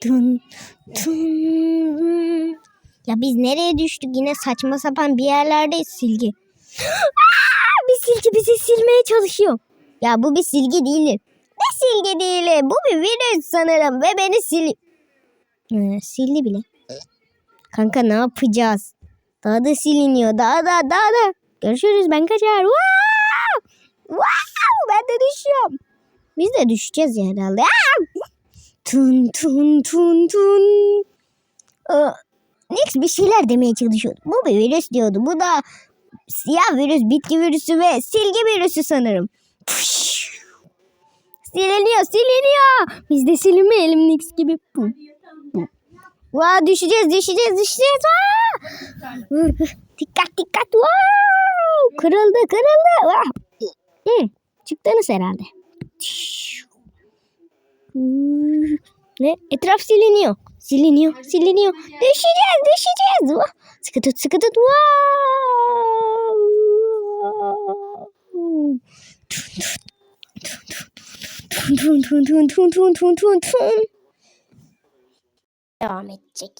Tun, tun. Ya biz nereye düştük? Yine saçma sapan bir yerlerdeyiz silgi. Aa, bir silgi bizi silmeye çalışıyor. Ya bu bir silgi değildir. Ne silgi değil? Bu bir virüs sanırım ve beni sil... Ee, sildi bile. Kanka ne yapacağız? Daha da siliniyor. Daha da daha da. Görüşürüz ben kaçar. Wow! Wow! Ben de düşüyorum. Biz de düşeceğiz herhalde. Aa! Tun tun tun tun. Aa, Nix bir şeyler demeye çalışıyordu. Bu bir virüs diyordu. Bu da siyah virüs, bitki virüsü ve silgi virüsü sanırım. Püş! Siliniyor, siliniyor. Biz de silinmeyelim Nix gibi. Bu. Bu. Vaa düşeceğiz, düşeceğiz, düşeceğiz. Vaa! dikkat, dikkat. Wow! Kırıldı, kırıldı. Vaa! Hı, çıktınız herhalde. Ne? Etraf siliniyor. Siliniyor. Siliniyor. Düşeceğiz. Düşeceğiz. Sıkı tut. Sıkı tut. Wow. Devam edecek.